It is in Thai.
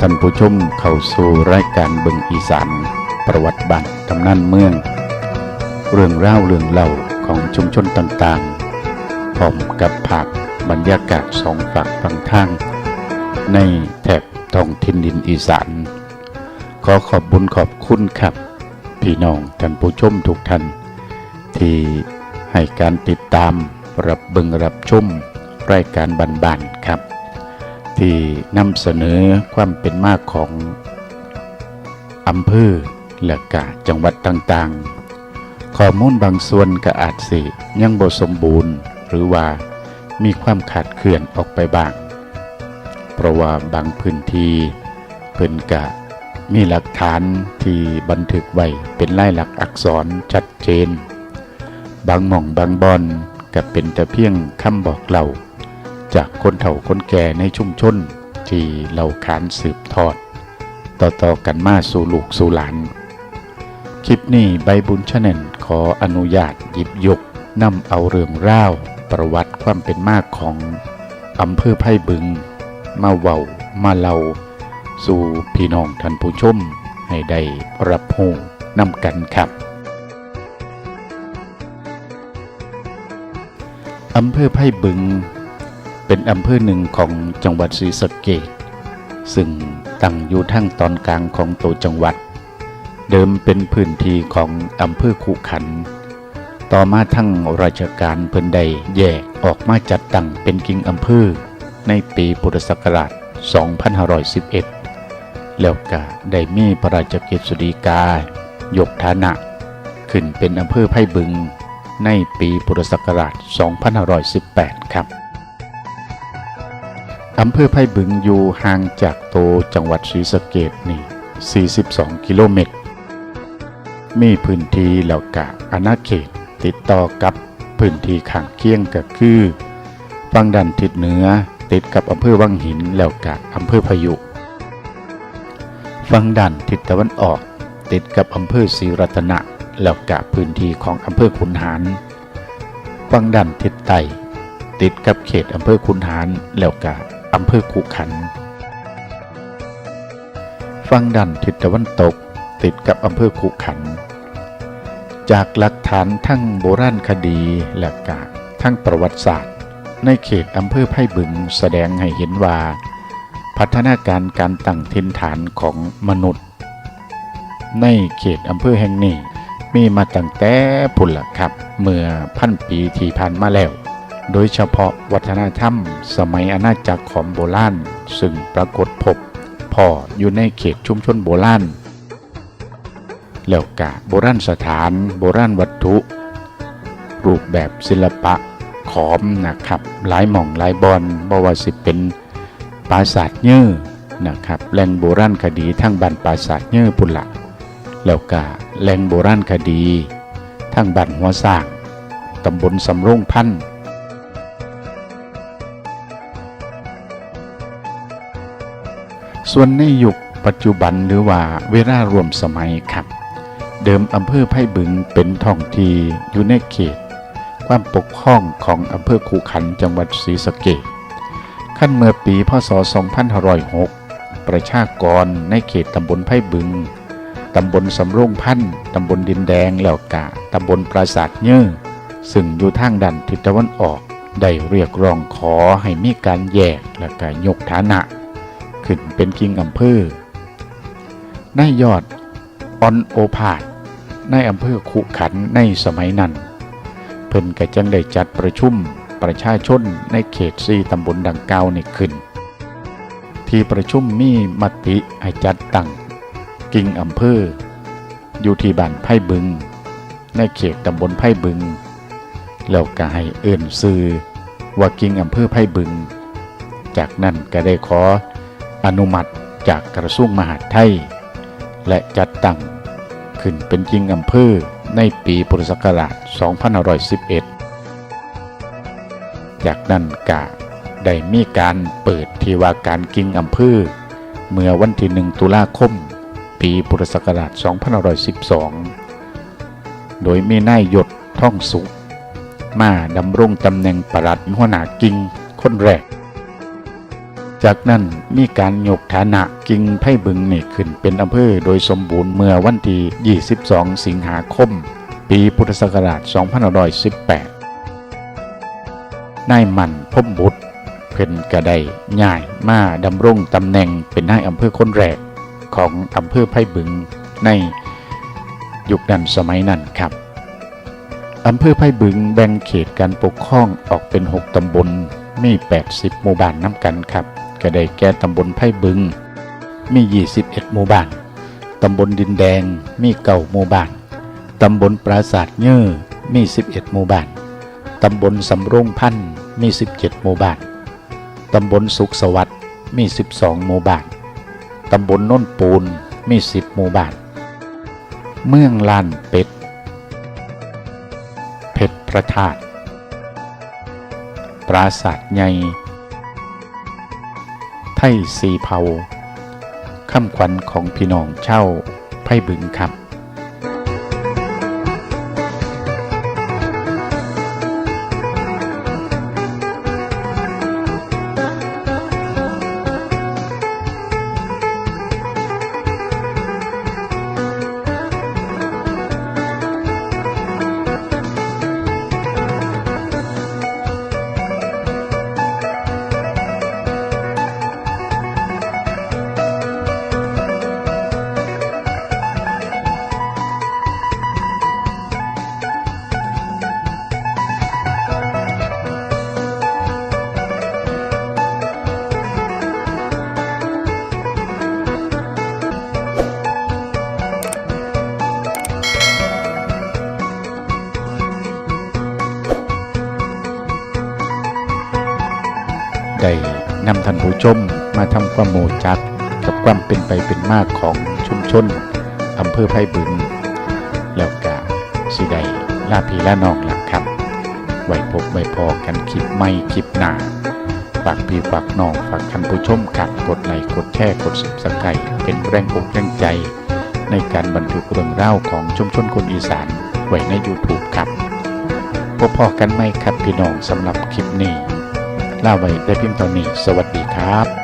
ท่านผู้ชมเข้าสู่รายการเบิงอีสานประวัติบ้านตำนานเมือง เรื่องเล่าวเรื่องเล่าของชุมชนต่างๆพร้อมกับภาพบรรยากาศสองฝั่งฝั่งทาง ในแถบท้องถิ่นดินอีสาน ขอขอบบุญขอบคุณครับ พี่น้องท่านผู้ชมทุกท่าน ที่ให้การติดตามรับเบิงรับชมรายการบันๆครับ ที่นำเสนอความเป็นมากของอำเภอและกะจังหวัดต่างๆ ข้อมูลบางส่วนก็อาจสิยังบ่สมบูรณ์ หรือว่ามีความขาดเคลื่อนออกไปบ้าง เพราะว่าบางพื้นที่เพิ่นกะมีหลักฐานที่บันทึกไว้เป็นลายลักอักษรชัดเจน บางหม่องบางบอนก็เป็นแต่เพียงคำบอกเล่า จากคนเฒ่าคนแก่ในชุมชนที่เราขานสืบทอด ต่อๆกันมาสู่ลูกสู่หลาน คลิปนี้ใบบุญชแนลขออนุญาตหยิบยกนำเอาเรื่องร่าวประวัติความเป็นมากของอำเภอไผ่บึง มาเว้ามาเล่าสู่พี่น้องท่านผู้ชม ให้ได้รับรู้นำกันครับอำเภอไผ่บึง เป็นอำเภอหนึ่งของจังหวัดศรีสะเกษซึ่งตั้งอยู่ทางตอนกลางของตัวจังหวัด เดิมเป็นพื้นที่ของอำเภอขุขัน ต่อมาทั้งราชการเพิ่นได้แยกออกมาจัดตั้งเป็นกิ่งอำเภอในปีพุทธศักราช 2511 แล้วก็ได้มีพระราชกฤษฎีกายกฐานะ ขึ้นเป็นอำเภอไผ่บึงในปีพุทธศักราช 2518 ครับ อำเภอไผ่บึงอยู่ห่างจากโตจังหวัดศรีสะเกษนี่ 42 กิโลเมตร มีพื้นที่แล้วกะอาณาเขตติดต่อกับพื้นที่ข้างเคียงก็คือฝั่งด้านทิศเหนือติดกับอำเภอวังหินแล้วกะอำเภอพายุฝั่งด้านทิศตะวันออก ติดกับอำเภอศรีรัตนะแล้วกะพื้นที่ของอำเภอขุนหารฝั่งด้านทิศใต้ติดกับเขตอำเภอขุนหารแล้วกะ อำเภอขุขันธ์ฝั่งด้านทิศตะวันตกติดกับอำเภอขุขัน จากหลักฐานทั้งโบราณคดีและกะทั้งประวัติศาสตร์ ในเขตอำเภอไผ่บึงแสดงให้เห็นว่า พัฒนาการการตั้งถิ่นฐานของมนุษย์ ในเขตอำเภอแห่งนี้มีมาตั้งแต่พุ่นละครับ เมื่อพันปีที่ผ่านมาแล้ว โดยเฉพาะวัฒนธรรมสมัยอาณาจักรของโบราณซึ่งปรากฏพบพ่ออยู่ในเขตชุมชนโบราณแล้วกะโบราณสถานโบราณวัตถุ รูปแบบศิลปะขอมนะครับหลายหม่องหลายบอนบว่าสิเป็นปราสาทเยื่อนะครับแหล่งโบราณคดีทั้งบ้านปราสาทเยื่อพุ่นละแล้วก็แหล่งโบราณคดีทั้งบ้านหัวสร้างตำบลสำโรงพันธ์ ส่วนในยุคปัจจุบันหรือว่าเวลารวมสมัยครับ เดิมอำเภอไผ่บึงเป็นท้องที่อยู่ในเขต ความปกครองของอำเภอคูขันจังหวัดศรีสะเกษขั้นเมื่อปีพศ 2506 ประชากรในเขตตำบลไผ่บึง ตำบลสำโรงพันธ์ตำบลดินแดงแล้วกะตำบลปราสาทเยื่อซึ่งอยู่ทางด้านทิศตะวันออก ได้เรียกร้องขอให้มีการแยกและก็ยกฐานะ ขึ้นเป็นกิ่งอำเภอในยอดออนโอพาดในอำเภอขุขันในสมัยนั้น เพิ่นก็จังได้จัดประชุมประชาชนในเขตซีตำบลดังกล่าวนี่ขึ้น ที่ประชุมมีมติให้จัดตั้งกิ่งอำเภอ อยู่ที่บ้านไผ่บึง ในเขตตำบลไผ่บึง แล้วก็ให้เอื่นซื้อว่ากิ่งอำเภอไผ่บึง จากนั้นก็ได้ขอ อนุมัติจากกระทรวงมหาดไทย และจัดตั้งขึ้นเป็นกิ่งอำเภอในปีพุทธศักราช 2511 จากนั้นกะได้มีการเปิดที่ว่าการกิงอำเภอเมื่อวันที่1ตุลาคม ปีพุทธศักราช 2512 โดยมีนายยศท่องสุข มาดำรงตำแหน่งประหลัดหัวหน้ากิงคนแรก จากนั้นมีการยกฐานะกิ่งไผ่บึงนี่ขึ้นเป็นอำเภอโดยสมบูรณ์เมื่อวันที่ 22 สิงหาคม ปีพุทธศักราช 2518 นายมันพมบุตร เพิ่นกระไดย่ายมาดำรงตำแหน่งเป็นนายอำเภอคนแรกของอำเภอไผ่บึงในยุคนั้นสมัยนั้นครับอำเภอไผ่บึงแบ่งเขตการปกครองออกเป็น 6 ตำบลมี 80 หมู่บ้านน้ำกันครับ ก็ได้แก่ตำบลไผ่บึง มี 21 หมู่บ้าน ตำบลดินแดง มีเก่าหมู่บ้าน ตำบลปราสาทเยื่อมี 11 หมู่บ้าน ตำบลสำโรงพันธ์มี 17 หมู่บ้าน ตำบลสุขสวัสดิ์มี 12 หมู่บ้าน ตำบลน้นปูนมี 10 หมู่บ้าน เมืองลานเป็ด เพชรพระธาตุปราสาทใหญ่ ไทยสีเผาคำขวัญของพี่น้องเช่าไพ่บึงครับ ผู้ชมมาทำความโมจักกับความเป็นไปเป็นมากของชุมชนอำเภอไผ่บึง แล้วก็สิได้ลาพีละน้องล่ะครับ ไว้พบไว้พอกันคลิปไม่คลิปหนาฝากพี่ฝากน้องฝากท่านผู้ชมครับกดไลค์กดแชร์กดสับสไครเป็นแรงอกแรงใจ ในการบันทึกเรื่องเล่าของชุมชนคนอีสานไว้ใน YouTube ครับพบพอกันไหมครับพี่น้องสำหรับคลิปนี้ น้าไว้ได้เพียงเท่านี้ สวัสดีครับ